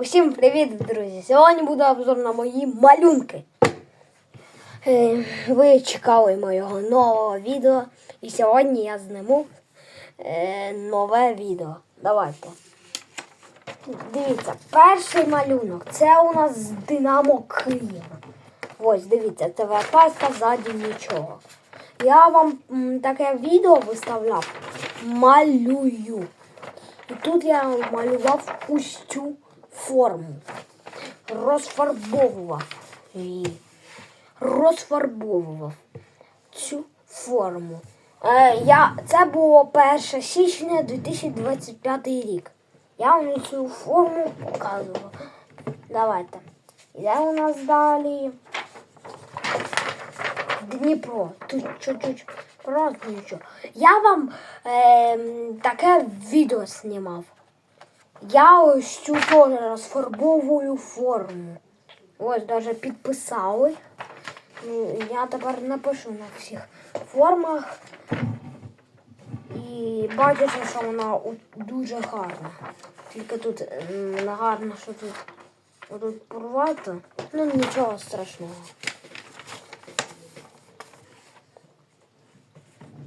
Усім привіт, друзі! Сьогодні буде обзор на мої малюнки. Е, Ви чекали моєго нового відео, і сьогодні я зніму е, нове відео. Давайте. Дивіться, перший малюнок це у нас Динамо Київ. Ось, дивіться, це випаска ззаді нічого. Я вам таке відео виставляв. Малюю. І тут я малював цю форму. Розфарбовував її. Розфарбовував цю форму. Е, я, це було 1 січня 2025 рік. Я вам цю форму показував. Давайте. Іде у нас далі. Дніпро. Тут чуть-чуть просто нічого. Я вам е, таке відео знімав. Я ось цю теж розфарбовую форму. Ось навіть підписали. Ну, Я тепер напишу на всіх формах. І бачите, що вона дуже гарна. Тільки тут гарно, що тут тут порвато. Ну нічого страшного.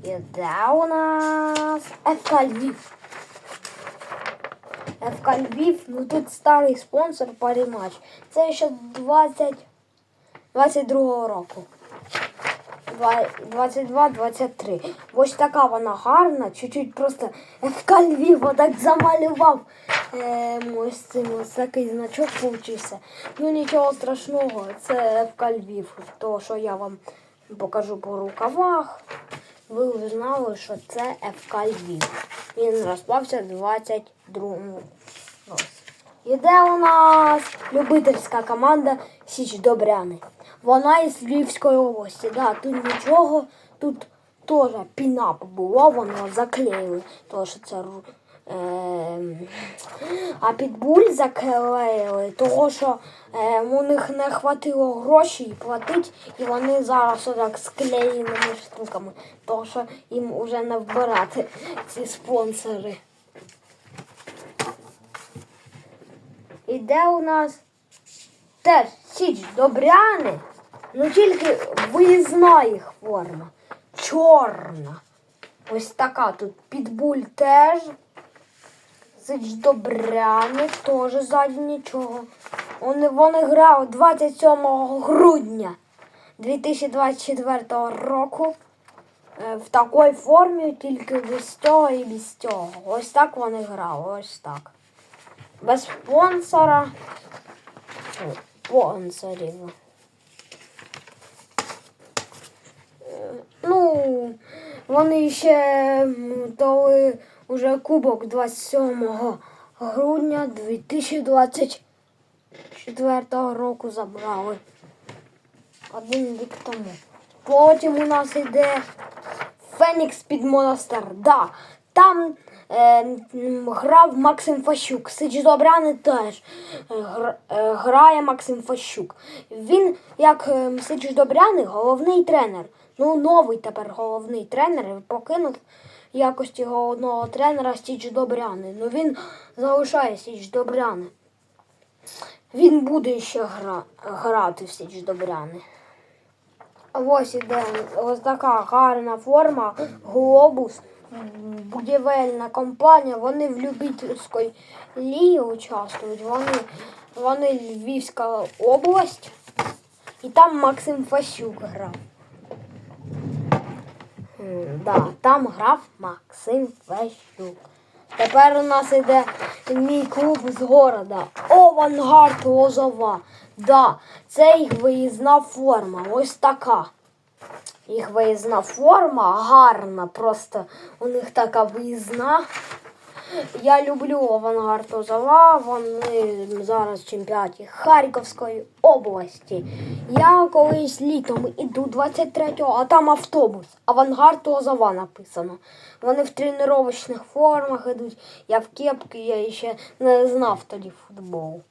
І де у нас Львів. ФК Львів, ну тут старий спонсор Парімач. Це ще 20... 22 року. 22-23. Ось така вона гарна, чуть-чуть просто ФК Львів отак замалював. Е, ось цим ось такий значок получився. Ну нічого страшного, це ФК Львів. То, що я вам покажу по рукавах. Ви вже знали, що це ФК Львів. Він розпався 22 році. Іде у нас любительська команда Січ Добряни. Вона із Львівської області. Да, тут нічого, тут теж пінап було, воно заклеїли. Тому що це а підбуль заклеїли, того що е, у них не хватило грошей платити, і вони зараз отак склеєними штуками, тому що їм вже не вбирати ці спонсори. Іде у нас теж Січ Добряни, ну тільки виїзна їх форма. Чорна. Ось така тут підбуль теж. Січ Добряни теж ззаді нічого. Вони, вони грали 27 грудня 2024 року. е, В такій формі, тільки без цього і без цього. Ось так вони грали, ось так. Без спонсора. Спонсорів. Е, Ну, вони ще дали уже кубок 27 грудня 2024 року забрали. Один рік тому. Потім у нас йде Фенікс під монастир. Да, там е, грав Максим Фащук. Сич Добряни теж е, гр- е, грає Максим Фащук. Він, як е, Сич Добряни, головний тренер. Ну, новий тепер головний тренер. Покинув якості головного тренера Січ Добряни. Ну він залишає Січ Добряни. Він буде ще гра, грати в Січ Добряни. Ось іде ось така гарна форма, глобус, будівельна компанія. Вони в любительській лігі участвують. Вони, вони Львівська область. І там Максим Фащук грав. Да, там грав Максим Фещук. Тепер у нас іде мій клуб з города. Авангард Лозова. Да, це їх виїзна форма. Ось така. Їх виїзна форма гарна, просто у них така виїзна. Я люблю авангард Лозова, вони зараз в чемпіонаті Харківської області. Я колись літом іду 23-го, а там автобус. Авангард Лозова написано. Вони в тренувальних формах ідуть. Я в кепці, я ще не знав тоді футбол.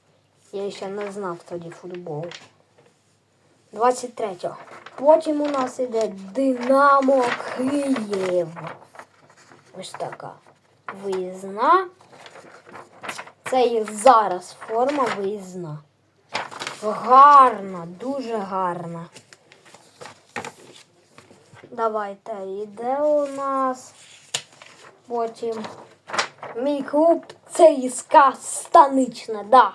Я ще не знав тоді футбол. 23-го. Потім у нас іде Динамо Київ. Ось така виїзна. Це і зараз форма виїзна. Гарна, дуже гарна. Давайте, іде у нас. Потім мій клуб це іска станична, да.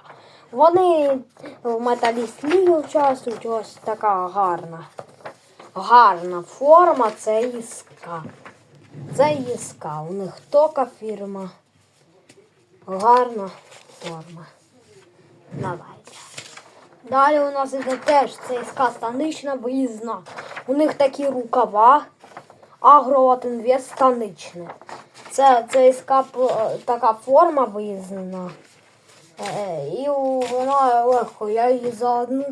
Вони в металіст лігі участвують. Ось така гарна. Гарна форма це іска. Це іска. У них тока фірма. Гарна форма. Давайте. Далі у нас іде теж ЦСКА станична виїзна. У них такі рукава. Агроатинвест станичне. Це ЦСКА п- така форма виїзна. Е, І вона легко. Я її за одну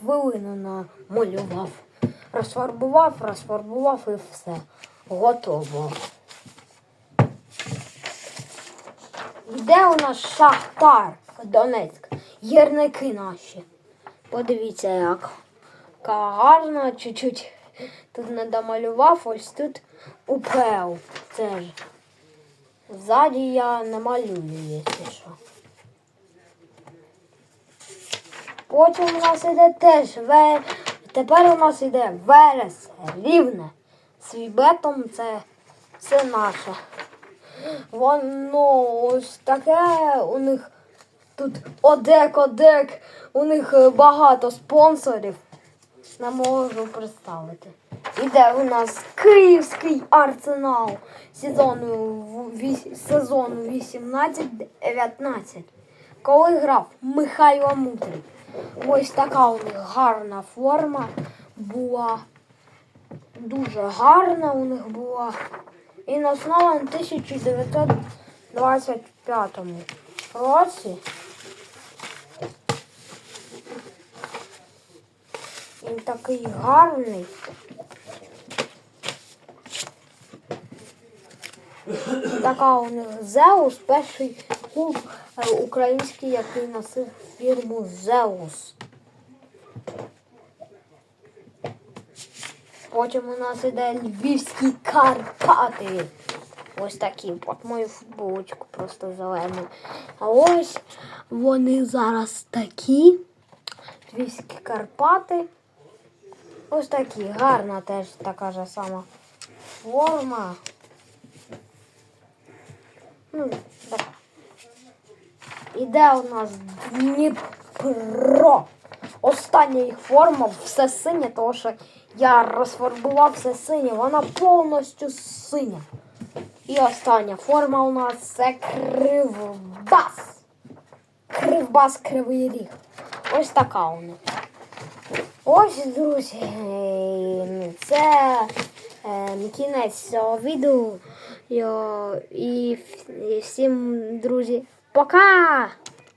хвилину намалював. Розфарбував, розфарбував і все. Готово. Де у нас Шахтар Донецьк? Гірники наші. Подивіться, як. Яка гарна, чуть-чуть тут не домалював, ось тут УПЛ. Це ж. Ззаді я не малюю, якщо що. Потім у нас іде теж ве... Тепер у нас іде Верес, Рівне. Свій бетом це, це наше. Воно ось таке у них тут одек-одек, у них е, багато спонсорів. Не можу представити. Іде у нас Київський арсенал сезону, сезону 18-19. Коли грав Михайло Мудрий. Ось така у них гарна форма була. Дуже гарна у них була. І основа в 1925 році. Він такий гарний. Така у них Зеус, перший клуб е, український, який носив фірму Зеус. Потім у нас іде Львівські Карпати. Ось такі. От мою футболочку просто зелену. А ось вони зараз такі. Львівські Карпати. Ось такі. Гарна теж така ж сама форма. Ну, так. Іде у нас Дніпро. Остання їх форма все синє, тому що я розфарбував все синє, вона повністю синя. І остання форма у нас це кривбас. Кривбас кривий ріг. Ось така них. Ось, друзі, це е, кінець цього відео. І всім, друзі, пока!